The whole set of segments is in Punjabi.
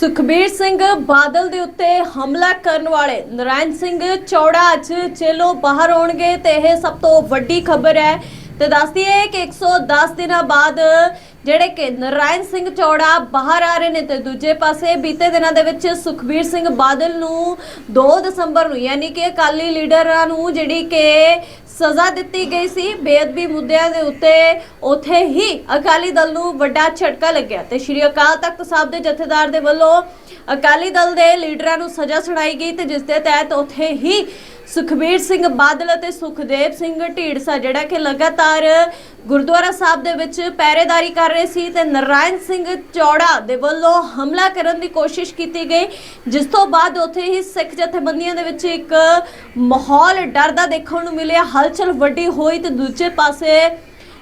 ਸੁਖਬੀਰ ਸਿੰਘ ਬਾਦਲ ਦੇ ਉੱਤੇ ਹਮਲਾ ਕਰਨ ਵਾਲੇ ਨਰਾਇਣ ਸਿੰਘ ਚੌੜਾ ਅੱਜ ਜੇਲੋਂ ਬਾਹਰ ਆਉਣਗੇ ਤੇ ਇਹ ਸਭ ਤੋਂ ਵੱਡੀ ਖਬਰ ਹੈ। ਤੇ ਦੱਸਦੀ ਹੈ ਕਿ 110 ਦਿਨਾਂ ਬਾਅਦ ਜਿਹੜੇ ਕਿ ਨਰਾਇਣ ਸਿੰਘ ਚੌੜਾ ਬਾਹਰ ਆ ਰਹੇ ਨੇ ਤੇ ਦੂਜੇ ਪਾਸੇ ਬੀਤੇ ਦਿਨਾਂ ਦੇ ਵਿੱਚ ਸੁਖਬੀਰ ਸਿੰਘ ਬਾਦਲ ਨੂੰ 2 ਦਸੰਬਰ ਨੂੰ, ਯਾਨੀ ਕਿ ਅਕਾਲੀ ਲੀਡਰਾਂ ਨੂੰ ਜਿਹੜੀ ਕਿ ਸਜ਼ਾ ਦਿੱਤੀ ਗਈ ਸੀ। ਬੇਅਦਬੀ ਮੁੱਦਿਆਂ ਦੇ ਉੱਤੇ ਉਥੇ ਹੀ ਅਕਾਲੀ ਦਲ ਨੂੰ ਵੱਡਾ ਝਟਕਾ ਲੱਗਿਆ ਤੇ ਸ਼੍ਰੀ ਅਕਾਲ ਤਖਤ ਸਾਹਿਬ ਦੇ ਜਥੇਦਾਰ ਦੇ ਵੱਲੋਂ ਅਕਾਲੀ ਦਲ ਦੇ ਲੀਡਰਾਂ ਨੂੰ ਸਜ਼ਾ ਸੁਣਾਈ ਗਈ ਤੇ ਜਿਸ ਦੇ ਤਹਿਤ ਉਥੇ ਹੀ ਸੁਖਬੀਰ ਸਿੰਘ ਬਾਦਲ ਅਤੇ ਸੁਖਦੇਵ ਸਿੰਘ ਢੀੜਸਾ ਜਿਹੜਾ ਕਿ ਲਗਾਤਾਰ ਗੁਰਦੁਆਰਾ ਸਾਹਿਬ ਦੇ ਵਿੱਚ ਪਹਿਰੇਦਾਰੀ ਕਰ ਰਹੇ ਸੀ ਤੇ ਨਰਾਇਣ ਸਿੰਘ ਚੌੜਾ ਦੇ ਵੱਲੋਂ ਹਮਲਾ ਕਰਨ ਦੀ ਕੋਸ਼ਿਸ਼ ਕੀਤੀ ਗਈ, ਜਿਸ ਤੋਂ ਬਾਅਦ ਉੱਥੇ ਹੀ ਸਿੱਖ ਜਥੇਬੰਦੀਆਂ ਦੇ ਵਿੱਚ ਇੱਕ ਮਾਹੌਲ ਡਰ ਦਾ ਦੇਖਣ ਨੂੰ ਮਿਲਿਆ। ਹਲਚਲ ਵੱਡੀ ਹੋਈ ਤੇ ਦੂਜੇ ਪਾਸੇ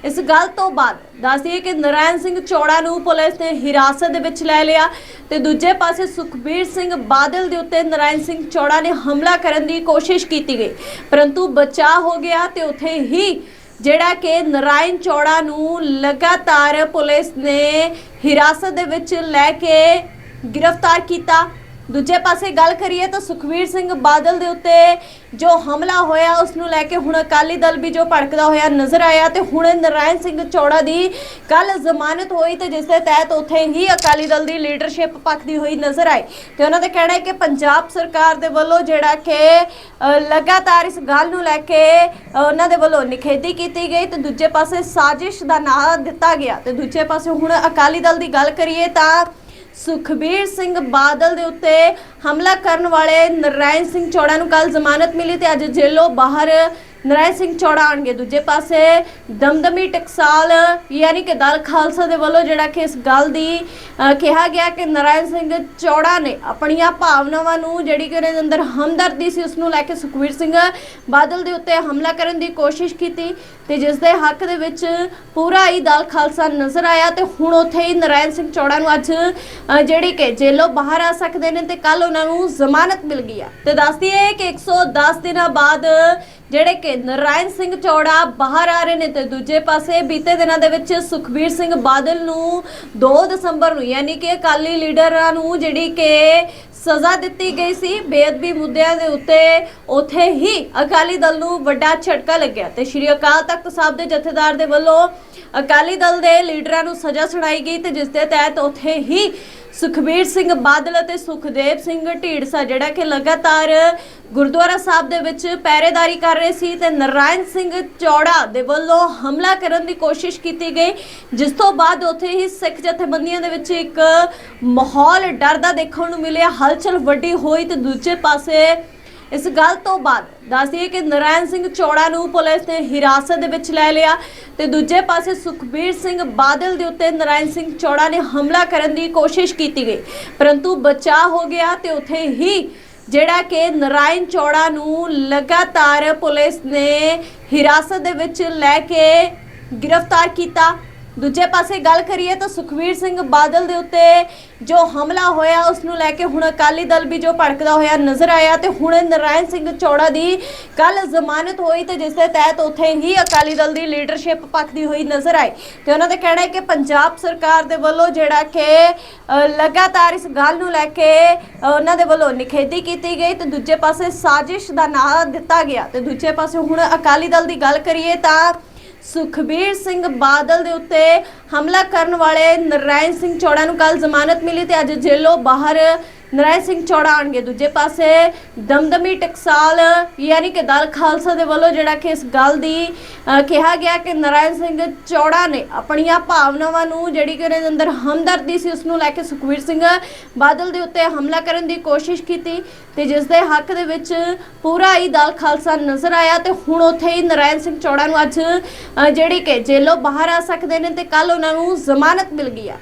ਇਸ ਗੱਲ ਤੋਂ ਬਾਅਦ ਦੱਸਦੀਏ ਕਿ ਨਰਾਇਣ ਸਿੰਘ ਚੌੜਾ ਨੂੰ ਪੁਲਿਸ ਨੇ ਹਿਰਾਸਤ ਦੇ ਵਿੱਚ ਲੈ ਲਿਆ ਤੇ ਦੂਜੇ ਪਾਸੇ ਸੁਖਬੀਰ ਸਿੰਘ ਬਾਦਲ ਦੇ ਉੱਤੇ ਨਰਾਇਣ ਸਿੰਘ ਚੌੜਾ ਨੇ ਹਮਲਾ ਕਰਨ ਦੀ ਕੋਸ਼ਿਸ਼ ਕੀਤੀ ਗਈ। ਪਰੰਤੂ ਬਚਾਅ ਹੋ ਗਿਆ ਤੇ ਉੱਥੇ ਹੀ ਜਿਹੜਾ ਕਿ ਨਰਾਇਣ ਚੌੜਾ ਨੂੰ ਲਗਾਤਾਰ ਪੁਲਿਸ ਨੇ ਹਿਰਾਸਤ ਦੇ ਵਿੱਚ ਲੈ ਕੇ ਗ੍ਰਿਫਤਾਰ ਕੀਤਾ। ਦੂਜੇ ਪਾਸੇ ਗੱਲ ਕਰੀਏ ਤਾਂ ਸੁਖਵੀਰ ਸਿੰਘ ਬਾਦਲ ਦੇ ਉੱਤੇ ਜੋ ਹਮਲਾ ਹੋਇਆ, ਉਸ ਨੂੰ ਲੈ ਕੇ ਹੁਣ ਅਕਾਲੀ ਦਲ ਵੀ ਜੋ ਭੜਕਦਾ ਹੋਇਆ ਨਜ਼ਰ ਆਇਆ ਤੇ ਹੁਣ ਨਰਾਇਣ ਸਿੰਘ ਚੌੜਾ ਦੀ ਕੱਲ ਜ਼ਮਾਨਤ ਹੋਈ ਤੇ ਜਿਸ ਦੇ ਤਹਿਤ ਉੱਥੇ ਹੀ ਅਕਾਲੀ ਦਲ ਦੀ ਲੀਡਰਸ਼ਿਪ ਪੱਕਦੀ ਹੋਈ ਨਜ਼ਰ ਆਈ। ਤੇ ਉਹਨਾਂ ਦਾ ਕਹਿਣਾ ਹੈ ਕਿ ਪੰਜਾਬ ਸਰਕਾਰ ਦੇ ਵੱਲੋਂ ਜਿਹੜਾ ਕਿ ਲਗਾਤਾਰ ਇਸ ਗੱਲ ਨੂੰ ਲੈ ਕੇ ਉਹਨਾਂ ਦੇ ਵੱਲੋਂ ਨਿਖੇਧੀ ਕੀਤੀ ਗਈ ਤੇ ਦੂਜੇ ਪਾਸੇ ਸਾਜ਼ਿਸ਼ ਦਾ ਨਾਂ ਦਿੱਤਾ ਗਿਆ। ਤੇ ਦੂਜੇ ਪਾਸੇ ਹੁਣ ਅਕਾਲੀ ਦਲ ਦੀ ਗੱਲ ਕਰੀਏ ਤਾਂ ਸੁਖਬੀਰ ਸਿੰਘ ਬਾਦਲ ਦੇ ਉੱਤੇ ਹਮਲਾ ਕਰਨ ਵਾਲੇ ਨਰਾਇਣ ਸਿੰਘ ਚੌੜਾ ਨੂੰ ਕੱਲ ਜ਼ਮਾਨਤ ਮਿਲੀ ਤੇ ਅੱਜ ਜੇਲੋਂ ਬਾਹਰ ਨਰਾਇਣ ਸਿੰਘ ਚੌੜਾ ਆਣਗੇ। ਦੂਜੇ ਪਾਸੇ ਦਮਦਮੀ ਟਕਸਾਲ, ਯਾਨੀ ਕਿ ਦਲ ਖਾਲਸਾ ਦੇ ਵੱਲੋਂ ਜਿਹੜਾ ਕਿ ਇਸ ਗੱਲ ਦੀ ਕਿਹਾ ਗਿਆ ਕਿ ਨਰਾਇਣ ਸਿੰਘ ਚੌੜਾ ਨੇ ਆਪਣੀਆਂ ਭਾਵਨਾਵਾਂ ਨੂੰ ਜਿਹੜੀ ਕਿ ਉਹਦੇ ਅੰਦਰ ਹਮਦਰਦੀ ਸੀ ਉਸ ਨੂੰ ਲੈ ਕੇ ਸੁਖਬੀਰ ਸਿੰਘ ਬਾਦਲ ਦੇ ਉੱਤੇ ਹਮਲਾ ਕਰਨ ਦੀ ਕੋਸ਼ਿਸ਼ ਕੀਤੀ ਤੇ ਜਿਸ ਦੇ ਹੱਕ ਦੇ ਵਿੱਚ ਪੂਰਾ ਹੀ ਦਲ ਖਾਲਸਾ ਨਜ਼ਰ ਆਇਆ ਤੇ ਹੁਣ ਉੱਥੇ ਹੀ ਨਰਾਇਣ ਸਿੰਘ ਚੌੜਾ ਨੂੰ ਅੱਜ ਜਿਹੜੀ ਕਿ ਜੇਲੋਂ ਬਾਹਰ ਆ ਸਕਦੇ ਨੇ ਤੇ ਕੱਲ ਉਹਨਾਂ ਨੂੰ ਜ਼ਮਾਨਤ ਮਿਲ ਗਈ ਆ। ਤੇ ਦੱਸਦੀ ਹੈ ਕਿ 110 ਦਿਨਾਂ ਬਾਅਦ ਜਿਹੜੇ ਕਿ ਨਰਾਇਣ ਸਿੰਘ ਚੌੜਾ ਬਾਹਰ ਆ ਰਹੇ ਨੇ ਤੇ ਦੂਜੇ ਪਾਸੇ ਬੀਤੇ ਦਿਨਾਂ ਦੇ ਵਿੱਚ ਸੁਖਬੀਰ ਸਿੰਘ ਬਾਦਲ ਨੂੰ 2 ਦਸੰਬਰ ਨੂੰ, ਯਾਨੀ ਕਿ ਅਕਾਲੀ ਲੀਡਰਾਂ ਨੂੰ ਜਿਹੜੀ ਕਿ ਸਜ਼ਾ ਦਿੱਤੀ ਗਈ ਸੀ, ਬੇਅਦਬੀ ਮੁੱਦਿਆਂ ਦੇ ਉੱਤੇ ਉਥੇ ਹੀ ਅਕਾਲੀ ਦਲ ਨੂੰ ਵੱਡਾ ਝਟਕਾ ਲੱਗਿਆ ਤੇ ਸ਼੍ਰੀ ਅਕਾਲ ਤਖਤ ਸਾਹਿਬ ਦੇ ਜਥੇਦਾਰ ਦੇ ਵੱਲੋਂ ਅਕਾਲੀ ਦਲ ਦੇ ਲੀਡਰਾਂ ਨੂੰ ਸਜ਼ਾ ਸੁਣਾਈ ਗਈ ਤੇ ਜਿਸ ਦੇ ਤਹਿਤ ਉਥੇ ਹੀ ਸੁਖਬੀਰ ਸਿੰਘ ਬਾਦਲ ਅਤੇ ਸੁਖਦੇਵ ਸਿੰਘ ਢੀੜਸਾ ਜਿਹੜਾ ਕਿ ਲਗਾਤਾਰ ਗੁਰਦੁਆਰਾ ਸਾਹਿਬ ਦੇ ਵਿੱਚ ਪਹਿਰੇਦਾਰੀ ਕਰ ਰਹੇ ਸੀ ਤੇ ਨਰਾਇਣ ਸਿੰਘ ਚੌੜਾ ਦੇ ਵੱਲੋਂ ਹਮਲਾ ਕਰਨ ਦੀ ਕੋਸ਼ਿਸ਼ ਕੀਤੀ ਗਈ, ਜਿਸ ਤੋਂ ਬਾਅਦ ਉੱਥੇ ਹੀ ਸਿੱਖ ਜਥੇਬੰਦੀਆਂ ਦੇ ਵਿੱਚ ਇੱਕ ਮਾਹੌਲ ਡਰ ਦਾ ਦੇਖਣ ਨੂੰ ਮਿਲਿਆ। ਹਲਚਲ ਵੱਡੀ ਹੋਈ ਤੇ ਦੂਜੇ ਪਾਸੇ ਇਸ ਗੱਲ ਤੋਂ ਬਾਅਦ ਦੱਸਦੀਏ ਕਿ ਨਰਾਇਣ ਸਿੰਘ ਚੌੜਾ ਨੂੰ ਪੁਲਿਸ ਨੇ ਹਿਰਾਸਤ ਦੇ ਵਿੱਚ ਲੈ ਲਿਆ ਤੇ ਦੂਜੇ ਪਾਸੇ ਸੁਖਬੀਰ ਸਿੰਘ ਬਾਦਲ ਦੇ ਉੱਤੇ ਨਰਾਇਣ ਸਿੰਘ ਚੌੜਾ ਨੇ ਹਮਲਾ ਕਰਨ ਦੀ ਕੋਸ਼ਿਸ਼ ਕੀਤੀ ਗਈ। ਪਰੰਤੂ ਬਚਾਅ ਹੋ ਗਿਆ ਤੇ ਉੱਥੇ ਹੀ ਜਿਹੜਾ ਕਿ ਨਰਾਇਣ ਚੌੜਾ ਨੂੰ ਲਗਾਤਾਰ ਪੁਲਿਸ ਨੇ ਹਿਰਾਸਤ ਦੇ ਵਿੱਚ ਲੈ ਕੇ ਗ੍ਰਿਫਤਾਰ ਕੀਤਾ। ਦੂਜੇ ਪਾਸੇ ਗੱਲ ਕਰੀਏ ਤਾਂ ਸੁਖਵੀਰ ਸਿੰਘ ਬਾਦਲ ਦੇ ਉੱਤੇ ਜੋ ਹਮਲਾ ਹੋਇਆ, ਉਸ ਨੂੰ ਲੈ ਕੇ ਹੁਣ ਅਕਾਲੀ ਦਲ ਵੀ ਜੋ ਭੜਕਦਾ ਹੋਇਆ ਨਜ਼ਰ ਆਇਆ ਤੇ ਹੁਣ ਨਰਾਇਣ ਸਿੰਘ ਚੌੜਾ ਦੀ ਕੱਲ ਜ਼ਮਾਨਤ ਹੋਈ ਤੇ ਜਿਸ ਦੇ ਤਹਿਤ ਉੱਥੇ ਹੀ ਅਕਾਲੀ ਦਲ ਦੀ ਲੀਡਰਸ਼ਿਪ ਪੱਕਦੀ ਹੋਈ ਨਜ਼ਰ ਆਈ। ਤੇ ਉਹਨਾਂ ਦਾ ਕਹਿਣਾ ਹੈ ਕਿ ਪੰਜਾਬ ਸਰਕਾਰ ਦੇ ਵੱਲੋਂ ਜਿਹੜਾ ਕਿ ਲਗਾਤਾਰ ਇਸ ਗੱਲ ਨੂੰ ਲੈ ਕੇ ਉਹਨਾਂ ਦੇ ਵੱਲੋਂ ਨਿਖੇਧੀ ਕੀਤੀ ਗਈ ਤੇ ਦੂਜੇ ਪਾਸੇ ਸਾਜ਼ਿਸ਼ ਦਾ ਨਾਂ ਦਿੱਤਾ ਗਿਆ। ਤੇ ਦੂਜੇ ਪਾਸੇ ਹੁਣ ਅਕਾਲੀ ਦਲ ਦੀ ਗੱਲ ਕਰੀਏ ਤਾਂ ਸੁਖਬੀਰ ਸਿੰਘ ਬਾਦਲ ਦੇ ਉੱਤੇ ਹਮਲਾ ਕਰਨ ਵਾਲੇ ਨਰਾਇਣ ਸਿੰਘ ਚੌੜਾ ਨੂੰ ਕੱਲ ਜ਼ਮਾਨਤ ਮਿਲੀ ਤੇ ਅੱਜ ਜੇਲ੍ਹੋਂ ਬਾਹਰ ਨਰਾਇਣ ਸਿੰਘ ਚੌੜਾ ਆਣਗੇ ਦੂਜੇ ਪਾਸੇ। ਦਮਦਮੀ ਟਕਸਾਲ, ਯਾਨੀ ਕਿ ਦਲ ਖਾਲਸਾ ਦੇ ਵੱਲੋਂ ਜਿਹੜਾ ਕਿ ਇਸ ਗੱਲ ਦੀ ਕਿਹਾ ਗਿਆ ਕਿ ਨਰਾਇਣ ਸਿੰਘ ਚੌੜਾ ਨੇ ਆਪਣੀਆਂ ਭਾਵਨਾਵਾਂ ਨੂੰ ਜਿਹੜੀ ਕਿ ਉਹਦੇ ਅੰਦਰ ਹਮਦਰਦੀ ਸੀ ਉਸ ਨੂੰ ਲੈ ਕੇ ਸੁਖਬੀਰ ਸਿੰਘ ਬਾਦਲ ਦੇ ਉੱਤੇ ਹਮਲਾ ਕਰਨ ਦੀ ਕੋਸ਼ਿਸ਼ ਕੀਤੀ ਤੇ ਜਿਸ ਦੇ ਹੱਕ ਦੇ ਵਿੱਚ ਪੂਰਾ ਹੀ ਦਲ ਖਾਲਸਾ ਨਜ਼ਰ ਆਇਆ ਤੇ ਹੁਣ ਉੱਥੇ ਹੀ ਨਰਾਇਣ ਸਿੰਘ ਚੌੜਾ ਨੂੰ ਅੱਜ ਜਿਹੜੀ ਕਿ ਜੇਲੋਂ ਬਾਹਰ ਆ ਸਕਦੇ ਨੇ ਤੇ ਕੱਲ ਉਹਨਾਂ ਨੂੰ ਜ਼ਮਾਨਤ ਮਿਲ ਗਈ ਆ।